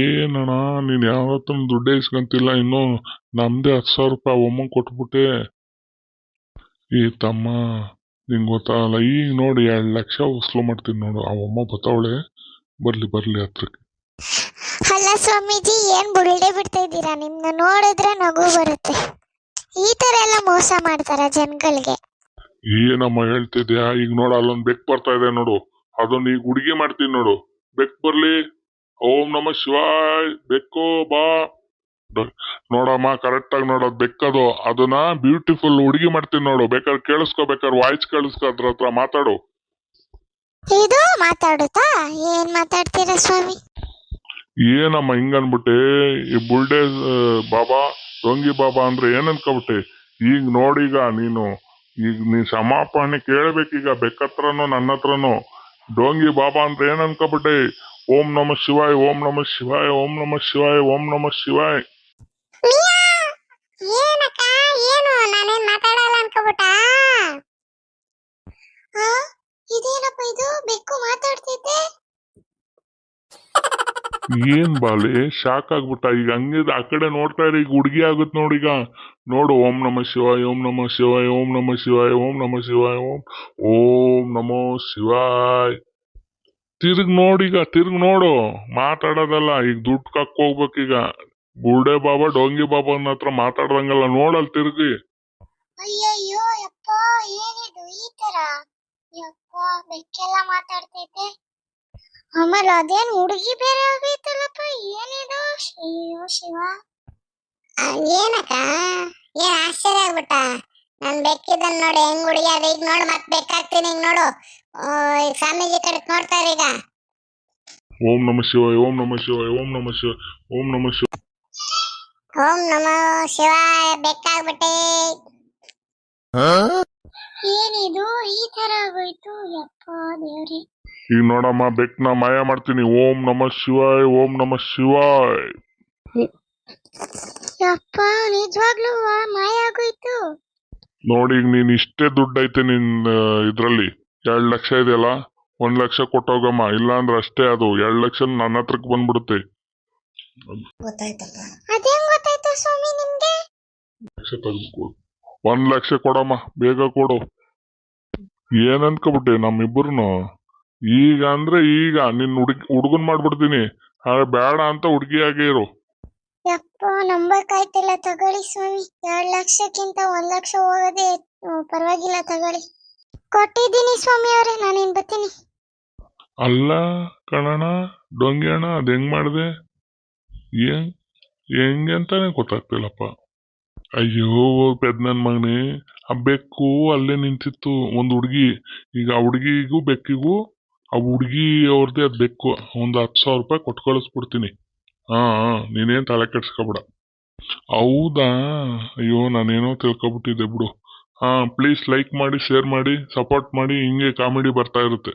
ಏನಣ್ಣ ನೀನು ಯಾವತ್ತೂ ದುಡ್ಡೇ ಇಸ್ಕೊಂತಿಲ್ಲ ಇನ್ನು ನಮ್ದೇ ಹತ್ತು ಸಾವಿರ ರೂಪಾಯಿ ಒಮ್ಮ ಕೊಟ್ಬಿಟ್ಟೆ. ಈ ತಮ್ಮ ನಿಂಗ್ ಗೊತ್ತಾಗಲ್ಲ ಈಗ ನೋಡಿ ಎರಡು ಲಕ್ಷ ವಸ್ಲು ಮಾಡ್ತೀನಿ ನೋಡು ಆ ಅಮ್ಮ ಬತ್ತಾವಳೆ ಬರ್ಲಿ ಬರ್ಲಿ ಹತ್ರಕ್ಕೆ. ಅಲ್ಲ ಸ್ವಾಮೀಜಿ ಏನ್ ಬುಳ್ಳೆ ಬಿಡ್ತಾ ಇದ್ದೀರಾ? ನಿಮ್ನ ನೋಡಿದ್ರೆ ನಗು ಬರುತ್ತೆ. ಈ ತರ ಎಲ್ಲ ಮೋಸ ಮಾಡ್ತಾರ ಜನಗಳಿಗೆ? ಏನಮ್ಮ ಹೇಳ್ತಿದ್ಯಾ? ಈಗ ನೋಡು ಅಲ್ಲೊಂದು ಬೆಕ್ ಬರ್ತಾ ಇದೆ ನೋಡು ಅದನ್ನ ಈಗ ಹುಡುಗಿ ಮಾಡ್ತೀನಿ ನೋಡು ಬೆಕ್ ಬರ್ಲಿ. ಓಂ ನಮ ಶಿವಾಯ್ ಬೆಕ್ಕು ಬಾ. ನೋಡಮ್ಮ ಕರೆಕ್ಟ್ ಆಗಿ ನೋಡೋದ್ ಬೆಕ್ಕದು. ಅದನ್ನ ಬ್ಯೂಟಿಫುಲ್ ಹುಡುಗಿ ಮಾಡ್ತೀನಿ ನೋಡು. ಬೇಕಾದ್ರೆ ಕೇಳಿಸ್ಕೋ ಬೇಕಾದ್ರೆ ವಾಯ್ಸ್ ಕೇಳಿಸ್ಕೊ ಅದ್ರ ಹತ್ರ ಮಾತಾಡು. ಇದು ಮಾತಾಡುತ್ತಾ? ಏನ್ ಮಾತಾಡ್ತೀರಾ ಸ್ವಾಮಿ? ಏನಮ್ಮ ಹಿಂಗ್ ಅನ್ಬಿಟ್ಟೆ? ಈ ಬುಲ್ಡೆ ಬಾಬಾ ಡೊಂಗಿ ಬಾಬಾ ಅಂದ್ರೆ ಏನ್ ಅನ್ಕೊಬಿಟ್ಟೆ? ಈಗ ನೋಡೀಗ ನೀನು ಈಗ ನೀ ಸಮಾಪಣೆ ಕೇಳ್ಬೇಕೀಗ ಬೆಕ್ಕತ್ರನು ನನ್ನ ಹತ್ರನು ಡೋಂಗಿ ಬಾಬಾ ಅಂದ್ರೆ ಏನ್ ಅನ್ಕೊಬಿಟ್ಟೆ? ಓಂ ನಮ ಶಿವಾಯ ಓಂ ನಮ ಶಿವಾಯ ಓಂ ನಮ ಶಿವಾಯ ಓಂ ನಮ ಶಿವಾಯ್. ಏನಕ್ಕ ಏನು? ನಾನೇನ್ ಮಾತಾಡಲ್ಲ ಅನ್ಕೋಬಿಟ್ಟ? ಇದೇನಪ್ಪ ಇದು? ಬೆಕ್ಕು ಮಾತಾಡ್ತೈತೆ ಏನ್ ಬಾಲೆ ಶಾಕ್ ಆಗ್ಬಿಟ್ಟ? ಈಗ ಹಂಗೆ ಆ ಕಡೆ ನೋಡ್ತಾ ಇರಿ ಈಗ ಹುಡುಗಿ ಆಗುತ್ತೆ ನೋಡೀಗ ನೋಡು ಓಂ ನಮ ಶಿವಾಯ ಓಂ ನಮ ಶಿವಾಯ ಓಂ ನಮ ಶಿವಾಯ ಓಂ ನಮ ಶಿವಾಯ ಓಂ ಓಂ ನಮೋ ಶಿವಾಯ್. ತಿರ್ಗ್ ನೋಡೀಗ ತಿರುಗ್ ನೋಡು. ಮಾತಾಡೋದಲ್ಲ ಈಗ ದುಡ್ಡು ಕಕ್ ಈಗ. ಬುರ್ಡೆ ಬಾಬಾ ಡೋಂಗಿ ಬಾಬಾನ ಹತ್ರ ಮಾತಾಡ್ದಂಗಲ್ಲ ನೋಡಲ್ ತಿರುಗಿ. ಅಯ್ಯಯ್ಯೋ ಯಪ್ಪ ಏನಿದು ಈ ತರ? ಯಪ್ಪ ಬೆಕ್ಕೆಲ್ಲ ಮಾತಾಡ್ತೈತೆ. ಆಮೇಲೆ ಅದೇನ್ ಹುಡುಗಿ ಬೇರೆ ಆಗೈತಲ್ಲಪ್ಪ ಏನಿದು? ಅಯ್ಯೋ ಶಿವ. ಏನಕ್ಕ ಏನ್ ಆಶ್ಚರ್ಯ ಆಗ್ಬಿಟ್ಟ? ನನ್ ಬೆಕ್ಕಿದನ್ ನೋಡಿ ಹೆಂಗ್ ಹುಡುಗಿ ಅದ ಈಗ ನೋಡು ಮತ್ ಬೇಕಾಗ್ತೀನಿ ಹಿಂಗ್ ನೋಡು. ಸ್ವಾಮೀಜಿ ಕಡೆ ನೋಡ್ತಾರೆ ಈಗ. ಓಂ ನಮ ಶಿವಾಯ ಓಂ ನಮ ಶಿವಾಯ ಓಂ ನಮ ಶಿವ ಓಂ ನಮ ಶಿವ ಓಂ ನಮ ಶಿವಾಯ ಬೆಕ್ಕಾಗ್ಬಿಟ್ಟೆ ಏನಿದು? ಈ ತರ ಆಗೋಯ್ತು. ಯಪ್ಪ ದೇವ್ರಿ. ಈಗ ನೋಡಮ್ಮ ಬೆಕ್ನ ಮಾಯ ಮಾಡ್ತೀನಿ. ಓಂ ನಮ ಶಿವಾಯ ಓಂ ನಮ ಶಿವಾಯ್. ಯಪ್ಪ ನಿಜವಾಗ್ಲೂ ಮಾಯ ಆಗೋಯ್ತು. ನೋಡಿ ಈಗ ನೀನ್ ಇಷ್ಟೇ ದುಡ್ಡು ಐತೆ ನಿನ್ ಇದ್ರಲ್ಲಿ. ಎರಡ್ ಲಕ್ಷ ಇದೆಯಲ್ಲ? ಒಂದ್ ಲಕ್ಷ ಕೊಟ್ಟೋಗಮ್ಮ. ಇಲ್ಲ ಅಂದ್ರೆ ಅಷ್ಟೇ ಅದು. ಎರಡ್ ಲಕ್ಷ ನನ್ನ ಹತ್ರಕ್ಕೆ ಬಂದ್ಬಿಡುತ್ತೆ. ಅದೇನ್ ಗೊತ್ತಾಯ್ತು ಸ್ವಾಮಿ ನಿಮ್ಗೆ? ಲಕ್ಷ ತೆಗೆದುಕೊಡು ಒಂದ್ ಲಕ್ಷ ಕೊಡಮ್ಮ. ಬೇಗ ಕೊಡು. ಏನ್ ಅನ್ಕೊಬಿಟ್ಟೆ ನಮ್ಮಿಬ್ಬರು ಈಗ ಅಂದ್ರೆ ಈಗ. ನಿನ್ ಹುಡುಗಿ ಹುಡುಗನ್ ಮಾಡ್ಬಿಡ್ತೀನಿ. ಆದ್ರೆ ಬೇಡ ಅಂತ ಹುಡುಗಿಯಾಗೇ ಇರು. ಯಪ್ಪ ನಂಬಕ್ಕಾಯ್ತಿಲ್ಲ. ತಗೊಳ್ಳಿ ಸ್ವಾಮಿ. ಎರಡ್ ಲಕ್ಷಕ್ಕಿಂತ ಒಂದ್ ಲಕ್ಷ ಹೋಗೋದೇ ಪರವಾಗಿಲ್ಲ ತಗೊಳ್ಳಿ. ಕೊಟ್ಟಿದ್ದೀನಿ ಸ್ವಾಮಿ ಅವರೇ ನಾನೇನ್ ಬರ್ತೀನಿ. ಅಲ್ಲ ಕಣಣ ಡೊಂಗಿ ಅಣ್ಣ, ಅದ್ ಹೆಂಗ್ ಮಾಡಿದೆ? ಹೆಂಗೆ ಅಂತಾನೆ ಗೊತ್ತಾಗ್ತಿಲ್ಲಪ್ಪ. ಅಯ್ಯೋ ಪೆದ್ ನನ್ ಮಗನೇ, ಆ ಬೆಕ್ಕು ಅಲ್ಲೇ ನಿಂತಿತ್ತು, ಒಂದು ಹುಡ್ಗಿ. ಈಗ ಆ ಹುಡ್ಗಿಗೂ ಬೆಕ್ಕಿಗೂ, ಆ ಹುಡ್ಗಿ ಅವ್ರದ್ದೇ ಅದ್ ಬೆಕ್ಕು. ಒಂದು ಹತ್ತು ಸಾವಿರ ರೂಪಾಯಿ ಕೊಟ್ಟು ಕಳಿಸ್ಬಿಡ್ತೀನಿ. ಹಾ, ನೀನೇನ್ ತಲೆ ಕೆಡ್ಸ್ಕೊಬೇಡ. ಹೌದಾ? ಅಯ್ಯೋ, ನಾನೇನೋ ತಿಳ್ಕೊಬಿಟ್ಟಿದ್ದೆ ಬಿಡು. ಪ್ಲೀಸ್ ಲೈಕ್ ಮಾಡಿ ಶೇರ್ ಮಾಡಿ ಸಪೋರ್ಟ್ ಮಾಡಿ ಹಿಂಗೆ ಕಾಮಿಡಿ ಬರ್ತಾ ಇರುತ್ತೆ.